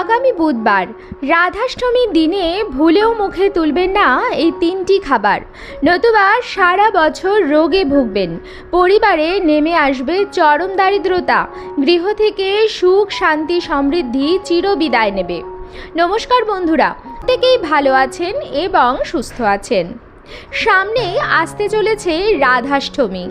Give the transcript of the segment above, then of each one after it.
আগামী বুধবার, রাধাষ্টমীর দিনে ভুলেও মুখে তুলবেন না এই তিনটি খাবার। নতুবা সারা বছর রোগে ভুগবেন। পরিবারে নেমে আসবে চরম দারিদ্রতা। গৃহ থেকে সুখ, শান্তি, সমৃদ্ধি চিরবিদায় নেবে। নমস্কার বন্ধুরা, প্রত্যেকেই ভালো আছেন এবং সুস্থ আছেন। সামনেই আসতে চলেছে রাধাষ্টমী।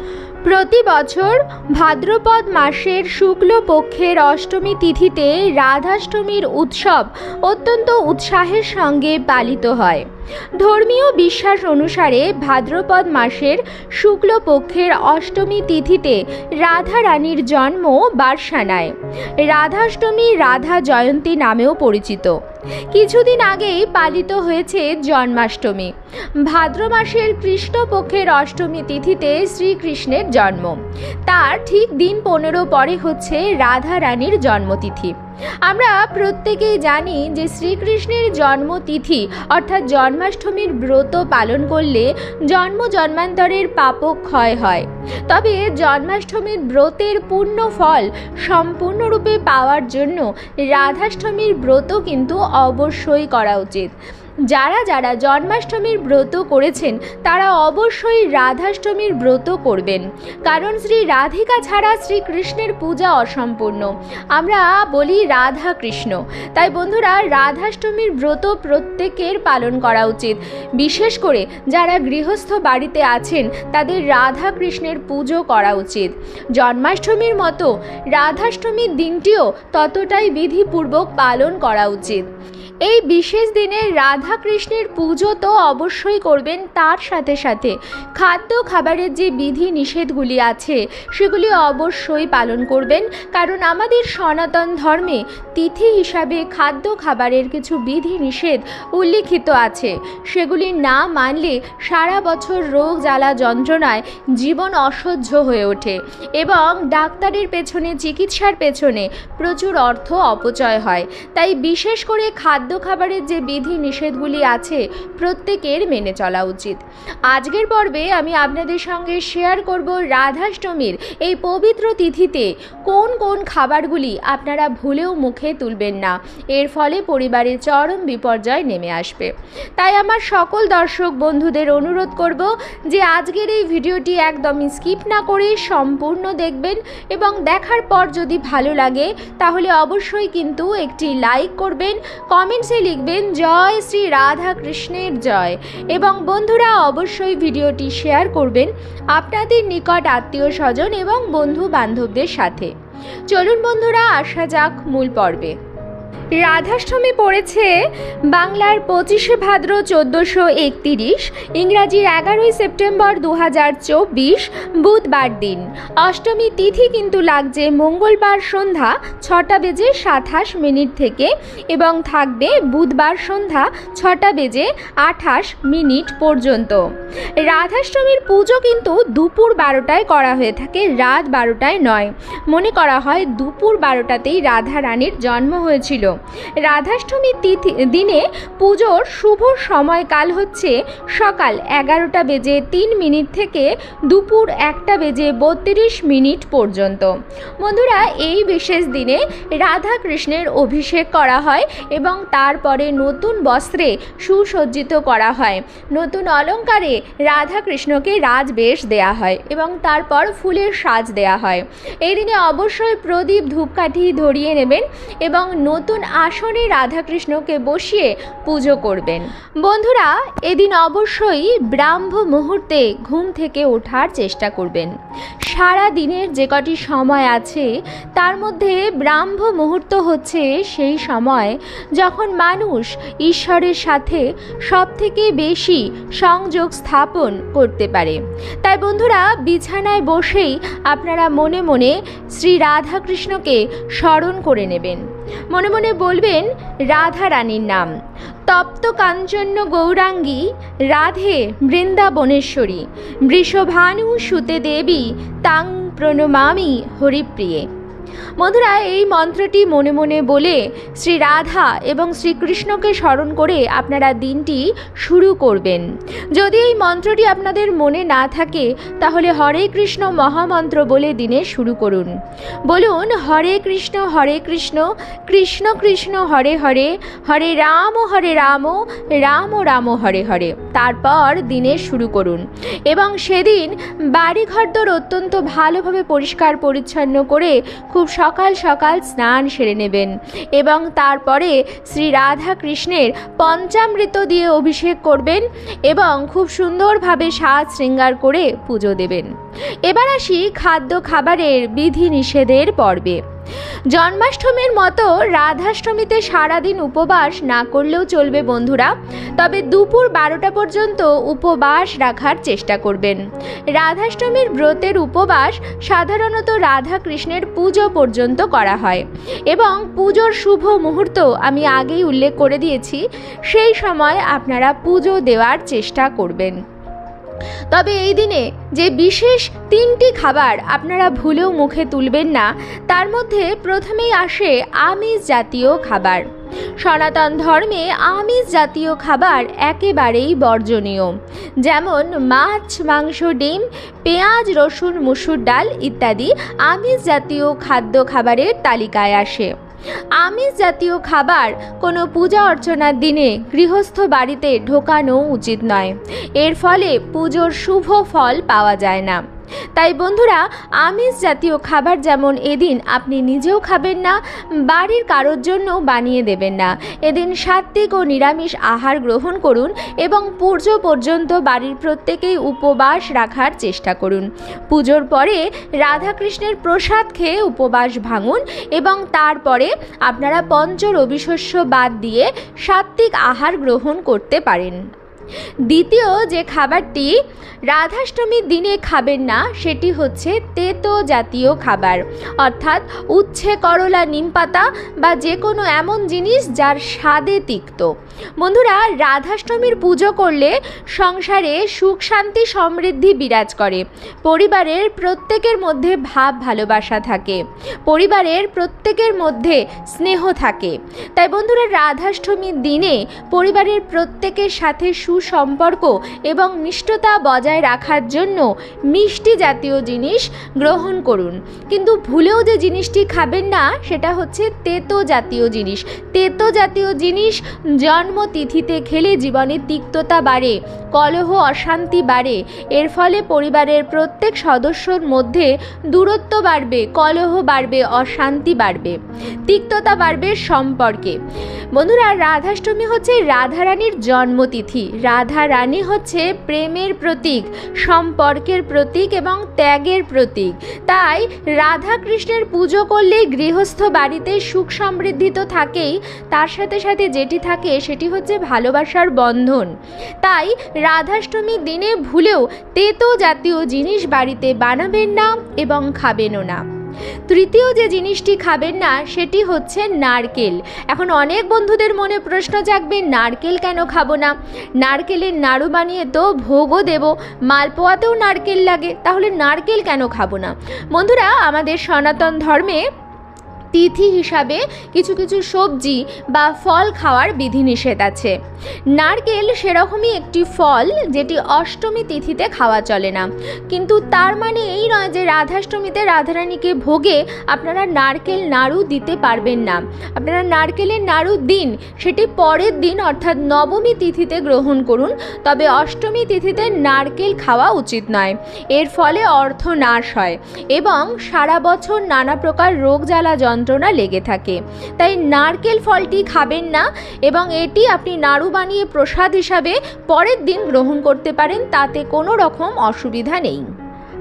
প্রতি বছর ভাদ্রপদ মাসের শুক্লপক্ষের অষ্টমী তিথিতে রাধাষ্টমীর উৎসব অত্যন্ত উৎসাহের সঙ্গে পালিত হয়। ধর্মীয় বিশ্বাস অনুসারে ভাদ্রপদ মাসের শুক্লপক্ষের অষ্টমী তিথিতে রাধা রানীর জন্ম বার্সানায় রাধাষ্টমী রাধা জয়ন্তী নামেও পরিচিত। কিছুদিন আগেই পালিত হয়েছে জন্মাষ্টমী। ভাদ্র মাসের কৃষ্ণপক্ষের অষ্টমী তিথিতে শ্রীকৃষ্ণের জন্ম। তার ঠিক দিন পনেরো পরে হচ্ছে রাধা রানীর জন্মতিথি। আমরা প্রত্যেকেই জানি যে শ্রীকৃষ্ণের জন্মতিথি, অর্থাৎ জন্মাষ্টমীর ব্রত পালন করলে জন্ম জন্মান্তরের পাপক ক্ষয় হয়। তবে জন্মাষ্টমীর ব্রতের পূর্ণ ফল সম্পূর্ণরূপে পাওয়ার জন্য রাধাষ্টমীর ব্রত কিন্তু অবশ্যই করা উচিত। যারা যারা জন্মাষ্টমীর ব্রত করেছেন, তারা অবশ্যই রাধাষ্টমীর ব্রত করবেন। কারণ শ্রী রাধিকা ছাড়া শ্রীকৃষ্ণের পূজা অসম্পূর্ণ। আমরা বলি রাধা কৃষ্ণ তাই বন্ধুরা, রাধাষ্টমীর ব্রত প্রত্যেকের পালন করা উচিত। বিশেষ করে যারা গৃহস্থ বাড়িতে আছেন, তাদের রাধা কৃষ্ণের পুজো করা উচিত। জন্মাষ্টমীর মতো রাধাষ্টমীর দিনটিও ততটাই বিধিপূর্বক পালন করা উচিত। এই বিশেষ দিনে রাধা কৃষ্ণের পুজো তো অবশ্যই করবেন তার সাথে সাথে। খাদ্য খাবারের যে বিধি নিষেধগুলি আছে, সেগুলি অবশ্যই পালন করবেন। কারণ আমাদের সনাতন ধর্মে তিথি হিসাবে খাদ্য খাবারের কিছু বিধি নিষেধ উল্লিখিত আছে। সেগুলি না মানলে সারা বছর রোগ জ্বালা যন্ত্রণায় জীবন অসহ্য হয়ে ওঠে এবং ডাক্তারের পেছনে, চিকিৎসার পেছনে প্রচুর অর্থ অপচয় হয়। তাই বিশেষ করে খাদ্য খাবারের যে বিধি নিষেধগুলি আছে, প্রত্যেকের মেনে চলা উচিত। আজকের পর্বে আমি আপনাদের সঙ্গে শেয়ার করব রাধাষ্টমীর এই পবিত্র তিথিতে কোন কোন খাবারগুলি আপনারা ভুলেও মুখে তুলবেন না। এর ফলে পরিবারের চরম বিপর্যয় নেমে আসবে। তাই আমার সকল দর্শক বন্ধুদের অনুরোধ করব যে আজকের এই ভিডিওটি একদমই স্কিপ না করে সম্পূর্ণ দেখবেন এবং দেখার পর যদি ভালো লাগে, তাহলে অবশ্যই কিন্তু একটি লাইক করবেন কমেন্টসে লিখবেন, জয় শ্রী রাধা কৃষ্ণের জয়। এবং বন্ধুরা, অবশ্যই ভিডিওটি শেয়ার করবেন আপনাদের নিকট আত্মীয় স্বজন এবং বন্ধু বান্ধবদের সাথে। চলুন বন্ধুরা, আসা যাক মূল পর্বে। রাধাষ্টমী পড়েছে বাংলার পঁচিশে ভাদ্র চোদ্দোশো একতিরিশ, ইংরাজির এগারোই সেপ্টেম্বর দু হাজার চব্বিশ, বুধবার দিন। অষ্টমী তিথি কিন্তু লাগছে মঙ্গলবার সন্ধ্যা ছটা বেজে সাতাশ মিনিট থেকে এবং থাকবে বুধবার সন্ধ্যা ছটা বেজে আঠাশ মিনিট পর্যন্ত। রাধাষ্টমীর পুজো কিন্তু দুপুর বারোটায় করা হয়ে থাকে, রাত বারোটায় নয়। মনে করা হয় দুপুর বারোটাতেই রাধা রানীর জন্ম হয়েছিল। রাধাষ্টমীর তিথি দিনে পুজোর শুভ সময়কাল হচ্ছে সকাল এগারোটা বেজে তিন মিনিট থেকে দুপুর একটা বেজে বত্রিশ মিনিট পর্যন্ত। বন্ধুরা, এই বিশেষ দিনে রাধা কৃষ্ণের অভিষেক করা হয় এবং তারপরে নতুন বস্ত্রে সুসজ্জিত করা হয়। নতুন অলঙ্কারে রাধা কৃষ্ণকে রাজবেশ দেয়া হয় এবং তারপর ফুলের সাজ দেয়া হয়। এই দিনে অবশ্যই প্রদীপ ধূপকাঠি ধরিয়ে নেবেন এবং নতুন আসনে রাধাকৃষ্ণকে বসিয়ে পুজো করবেন। বন্ধুরা, এদিন অবশ্যই ব্রাহ্ম মুহূর্তে ঘুম থেকে ওঠার চেষ্টা করবেন। সারা দিনের যে কটি সময় আছে, তার মধ্যে ব্রাহ্ম মুহূর্ত হচ্ছে সেই সময় যখন মানুষ ঈশ্বরের সাথে সবথেকে বেশি সংযোগ স্থাপন করতে পারে। তাই বন্ধুরা, বিছানায় বসেই আপনারা মনে মনে শ্রী রাধাকৃষ্ণকে স্মরণ করে নেবেন। মনে মনে বলবেন রাধা রানীর নাম। তপ্ত কাঞ্চন্য গৌরাঙ্গী রাধে বৃন্দাবনেশ্বরী। বৃষভানু সুতে দেবী তাং প্রণমামি হরিপ্রিয়ে। বন্ধুরা এই মন্ত্রটি মনে মনে বলে, শ্রী রাধা এবং শ্রীকৃষ্ণকে স্মরণ করে আপনারা দিনটি শুরু করবেন। যদি এই মন্ত্রটি আপনাদের মনে না থাকে, তাহলে হরে কৃষ্ণ মহামন্ত্র বলে দিনে শুরু করুন। বলুন, হরে কৃষ্ণ হরে কৃষ্ণ কৃষ্ণ কৃষ্ণ, হরে হরে হরে রাম হরে রাম রাম রাম, হরে হরে। তারপর দিনে শুরু করুন এবং সেদিন বাড়ি ঘরদোর অত্যন্ত ভালোভাবে পরিষ্কার পরিচ্ছন্ন করে খুব সকাল সকাল স্নান সেরে নেবেন এবং তারপরে শ্রী রাধা কৃষ্ণের পঞ্চামৃত দিয়ে অভিষেক করবেন এবং খুব সুন্দরভাবে সাজ শৃঙ্গার করে পুজো দেবেন। এবার আসি খাদ্য খাবারের বিধি নিষেধের পর্বে। জন্মাষ্টমীর মতো রাধাষ্টমীতে সারাদিন উপবাস না করলেও চলবে বন্ধুরা। তবে দুপুর বারোটা পর্যন্ত উপবাস রাখার চেষ্টা করবেন। রাধাষ্টমীর ব্রতের উপবাস সাধারণত রাধা কৃষ্ণের পুজো পর্যন্ত করা হয়। এবং পুজোর শুভ মুহূর্ত আমি আগেই উল্লেখ করে দিয়েছি, সেই সময় আপনারা পুজো দেওয়ার চেষ্টা করবেন। তবে এই দিনে যে বিশেষ তিনটি খাবার আপনারা ভুলেও মুখে তুলবেন না, তার মধ্যে প্রথমেই আসে আমিষ জাতীয় খাবার। সনাতন ধর্মে আমিষ জাতীয় খাবার একেবারেই বর্জনীয়। যেমন মাছ, মাংস, ডিম, পেঁয়াজ, রসুন, মুসুর ডাল ইত্যাদি আমিষ জাতীয় খাদ্য খাবারের তালিকায় আসে। আমিষ জাতীয় খাবার কোনো পূজা অর্চনার দিনে গৃহস্থ বাড়িতে ঢোকানো উচিত নয়। এর ফলে পুজোর শুভ ফল পাওয়া যায় না। তাই বন্ধুরা, আমিষ জাতীয় খাবার যেমন এদিন আপনি নিজেও খাবেন না, বাড়ির কারোর জন্য বানিয়ে দেবেন না। এদিন সাত্ত্বিক ও নিরামিষ আহার গ্রহণ করুন এবং পুজো পর্যন্ত বাড়ির প্রত্যেকেই উপবাস রাখার চেষ্টা করুন। পুজোর পরে রাধাকৃষ্ণের প্রসাদ খেয়ে উপবাস ভাঙুন এবং তারপরে আপনারা পঞ্চ রবিশস্য বাদ দিয়ে সাত্ত্বিক আহার গ্রহণ করতে পারেন। দ্বিতীয় যে খাবারটি রাধাষ্টমীর দিনে খাবেন না, সেটি হচ্ছে তেতো জাতীয় খাবার। অর্থাৎ উচ্ছে, করলা, নিম পাতা বা যে কোনো এমন জিনিস যার স্বাদে তিক্ত। বন্ধুরা, রাধাষ্টমীর পুজো করলে সংসারে সুখ, শান্তি, সমৃদ্ধি বিরাজ করে। পরিবারের প্রত্যেকের মধ্যে ভাব, ভালোবাসা থাকে। পরিবারের প্রত্যেকের মধ্যে স্নেহ থাকে। তাই বন্ধুরা, রাধাষ্টমীর দিনে পরিবারের প্রত্যেকের সাথে সুসম্পর্ক এবং মিষ্টতা বজায় রাখার জন্য মিষ্টি জাতীয় জিনিস গ্রহণ করুন। কিন্তু ভুলেও যে জিনিসটি খাবেন না, সেটা হচ্ছে তেতো জাতীয় জিনিস। তেতো জাতীয় জিনিস জন্মতিথিতে খেলে জীবনে তিক্ততা বাড়ে, কলহ, অশান্তি বাড়ে। এর ফলে পরিবারের প্রত্যেক সদস্যর মধ্যে দূরত্ব বাড়বে, কলহ বাড়বে, অশান্তি বাড়বে। তিক্ততা বাড়বে সম্পর্কে। বন্ধুরা, রাধাষ্টমী হচ্ছে রাধারানীর জন্মতিথি। রাধা রানী হচ্ছে প্রেমের প্রতীক, সম্পর্কের প্রতীক এবং ত্যাগের প্রতীক। তাই রাধা কৃষ্ণের পুজো করলে গৃহস্থ বাড়িতে সুখ সমৃদ্ধি তো থাকেই, তার সাথে সাথে যেটি থাকে সেটি হচ্ছে ভালোবাসার বন্ধন। তাই রাধাষ্টমীর দিনে ভুলেও তেতো জাতীয় জিনিস বাড়িতে বানাবেন না এবং খাবেনও না। তৃতীয় যে জিনিসটি খাবেন না, সেটি হচ্ছে নারকেল। এখন অনেক বন্ধুদের মনে প্রশ্ন জাগবে, নারকেল কেন খাব না? নারকেলের নাড়ু বানিয়ে তো ভোগও দেব, মালপোয়াতেও নারকেল লাগে, তাহলে নারকেল কেন খাব না? বন্ধুরা, আমাদের সনাতন ধর্মে তিথি হিসাবে কিছু কিছু সবজি বা ফল খাওয়ার বিধিনিষেধ আছে। নারকেল সেরকমই একটি ফল যেটি অষ্টমী তিথিতে খাওয়া চলে না। কিন্তু তার মানে এই নয় যে রাধাষ্টমীতে রাধারানীকে ভোগে আপনারা নারকেল নাড়ু দিতে পারবেন না। আপনারা নারকেলের নাড়ু দিন, সেটি পরের দিন অর্থাৎ নবমী তিথিতে গ্রহণ করুন। তবে অষ্টমী তিথিতে নারকেল খাওয়া উচিত নয়। এর ফলে অর্থ নাশ হয় এবং সারা বছর নানা প্রকার রোগ জ্বালা যন্ত্রণা লেগে থাকে। তাই নারকেল ফলটি খাবেন না এবং এটি আপনি নাড়ু বানিয়ে প্রসাদ হিসাবে পরের দিন গ্রহণ করতে পারেন, তাতে কোনো রকম অসুবিধা নেই।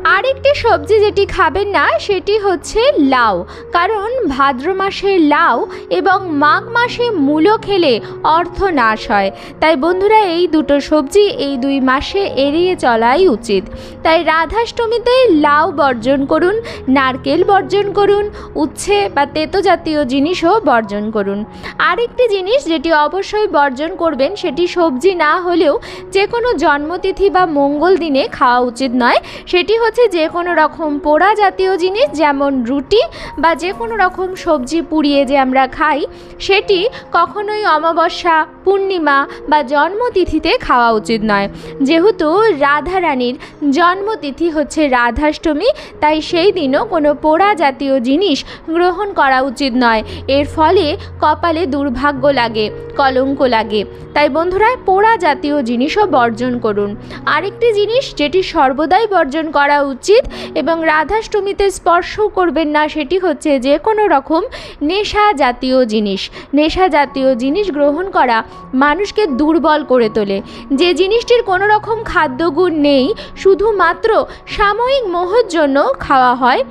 আরেকটি সবজি যেটি খাবেন না, সেটি হচ্ছে লাউ। কারণ ভাদ্র মাসে লাউ এবং মাঘ মাসে মূলো খেলে অর্থ নাশ হয়। তাই বন্ধুরা, এই দুটো সবজি এই দুই মাসে এড়িয়ে চলাই উচিত। তাই রাধাষ্টমীতে লাউ বর্জন করুন, নারকেল বর্জন করুন, উচ্ছে বা তেতো জাতীয় জিনিসও বর্জন করুন। আরেকটি জিনিস যেটি অবশ্যই বর্জন করবেন, সেটি সবজি না হলেও যে কোনো জন্মতিথি বা মঙ্গল দিনে খাওয়া উচিত নয়, সেটি হচ্ছে হচ্ছে যে কোনো রকম পোড়া জাতীয় জিনিস, যেমন রুটি বা যে কোনো রকম সবজি পুড়িয়ে যে আমরা খাই, সেটি কখনোই অমাবস্যা, পূর্ণিমা বা জন্মতিথিতে খাওয়া উচিত নয়। যেহেতু রাধারানীর জন্মতিথি হচ্ছে রাধাষ্টমী, তাই সেই দিনও কোনো পোড়া জাতীয় জিনিস গ্রহণ করা উচিত নয়। এর ফলে কপালে দুর্ভাগ্য লাগে, কলঙ্ক লাগে। তাই বন্ধুরা, পোড়া জাতীয় জিনিসও বর্জন করুন। আরেকটি জিনিস যেটি সর্বদাই বর্জন করা উচিত এবং রাধাষ্টমীতে স্পর্শও করবেন না, সেটি হচ্ছে যে কোনো রকম নেশা জাতীয় জিনিস। নেশা জাতীয় জিনিস গ্রহণ করা মানুষকে দুর্বল করে তোলে। যে জিনিসটির কোনো রকম খাদ্যগুণ নেই, শুধুমাত্র সাময়িক মোহর জন্য খাওয়া হয়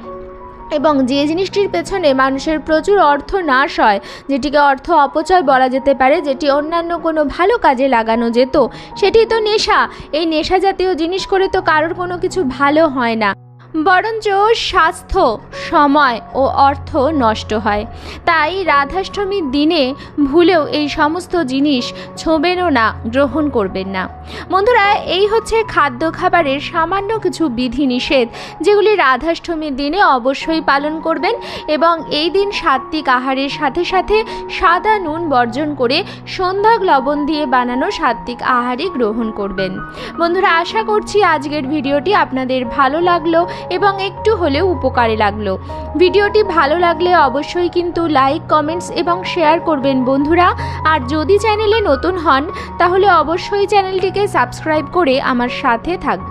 এবং যে জিনিসটির পেছনে মানুষের প্রচুর অর্থ নাশ হয়, যেটিকে অর্থ অপচয় বলা যেতে পারে, যেটি অন্যান্য কোনো ভালো কাজে লাগানো যেত, সেটি তো নেশা। এই নেশা জাতীয় জিনিস করে তো কারোর কোনো কিছু ভালো হয় না। বরঞ্চ স্বাস্থ্য, সময় ও অর্থ নষ্ট হয়। তাই রাধাষ্টমীর দিনে ভুলেও এই সমস্ত জিনিস ছোঁবেনও না, গ্রহণ করবেন না। বন্ধুরা, এই হচ্ছে খাদ্য খাবারের সামান্য কিছু বিধিনিষেধ, যেগুলি রাধাষ্টমীর দিনে অবশ্যই পালন করবেন এবং এই দিন সাত্বিক আহারের সাথে সাথে সাদা নুন বর্জন করে সন্ধ্যা লবণ দিয়ে বানানো সাত্বিক আহারই গ্রহণ করবেন। বন্ধুরা, আশা করছি আজকের ভিডিওটি আপনাদের ভালো লাগল। এবং একটু হলেও উপকারে লাগল। ভিডিওটি ভালো লাগলে অবশ্যই কিন্তু লাইক, কমেন্টস এবং শেয়ার করবেন বন্ধুরা। আর যদি চ্যানেলে নতুন হন, তাহলে অবশ্যই চ্যানেলটিকে সাবস্ক্রাইব করে আমার সাথে থাকবে